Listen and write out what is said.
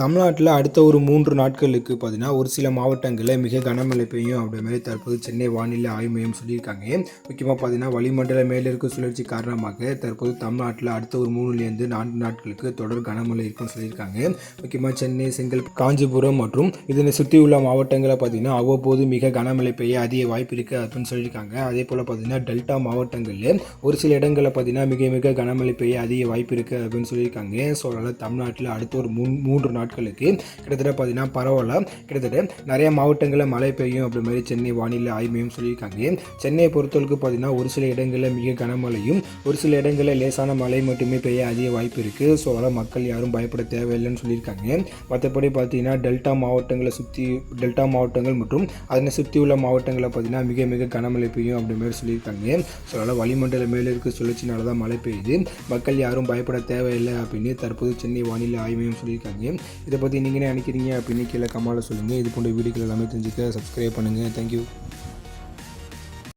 தமிழ்நாட்டில் அடுத்த ஒரு மூன்று நாட்களுக்கு பார்த்தீங்கன்னா ஒரு சில மாவட்டங்களில் மிக கனமழை பெய்யும் அப்படின்ற மாதிரி தற்போது சென்னை வானிலை ஆய்வு மையம் சொல்லியிருக்காங்க. முக்கியமாக பார்த்தீங்கன்னா வளிமண்டல மேலிருக்கும் சுழற்சி காரணமாக தற்போது தமிழ்நாட்டில் அடுத்த ஒரு மூணுலேருந்து நான்கு நாட்களுக்கு தொடர் கனமழை இருக்கும்னு சொல்லியிருக்காங்க. முக்கியமாக சென்னை செங்கல் காஞ்சிபுரம் மற்றும் இதனை சுற்றியுள்ள மாவட்டங்களில் பார்த்தீங்கன்னா அவ்வப்போது மிக கனமழை பெய்ய அதிக வாய்ப்பு இருக்குது அப்படின்னு சொல்லியிருக்காங்க. அதே போல் பார்த்தீங்கன்னா டெல்டா மாவட்டங்களில் ஒரு சில இடங்களில் பார்த்தீங்கன்னா மிக மிக கனமழை பெய்ய அதிக வாய்ப்பு இருக்குது அப்படின்னு சொல்லியிருக்காங்க. ஸோ அதனால் தமிழ்நாட்டில் அடுத்த ஒரு மூணு மூன்று நாட்களுக்கு கிட்டத்தட்ட பார்த்தீங்கன்னா பரவாயில்ல. கிட்டத்தட்ட நிறைய மாவட்டங்களில் மழை பெய்யும். அப்படி மாதிரி சென்னை வானிலை ஆய்மையும் சொல்லியிருக்காங்க. சென்னையை பொறுத்தவரைக்கும் பார்த்தீங்கன்னா ஒரு சில இடங்களில் மிக கனமழையும் ஒரு சில இடங்களில் லேசான மழை மட்டுமே பெய்ய அதிக வாய்ப்பு இருக்குது ஸோ அதெல்லாம் மக்கள் யாரும் பயப்பட தேவையில்லைன்னு சொல்லியிருக்காங்க. மற்றபடி பார்த்தீங்கன்னா டெல்டா மாவட்டங்களை சுற்றி டெல்டா மாவட்டங்கள் மற்றும் அதனை சுற்றி உள்ள மாவட்டங்களில் பார்த்தீங்கன்னா மிக மிக கனமழை பெய்யும் அப்படி மாதிரி சொல்லியிருக்காங்க. ஸோ அதனால் வளிமண்டல மேலிருக்கு சுழற்சினால தான் மழை பெய்யுது. மக்கள் யாரும் பயப்பட தேவையில்லை அப்படின்னு தற்போது சென்னை வானிலை ஆய்வையும் சொல்லியிருக்காங்க. இதை பற்றி நீங்கள் என்ன நினைக்கிறீங்க அப்படின்னு கீழே கமால சொல்லுங்கள் இது போன்ற வீடியோக்கள் எல்லாமே தெரிஞ்சுக்க சப்ஸ்கிரைப் பண்ணுங்கள் தேங்க்யூ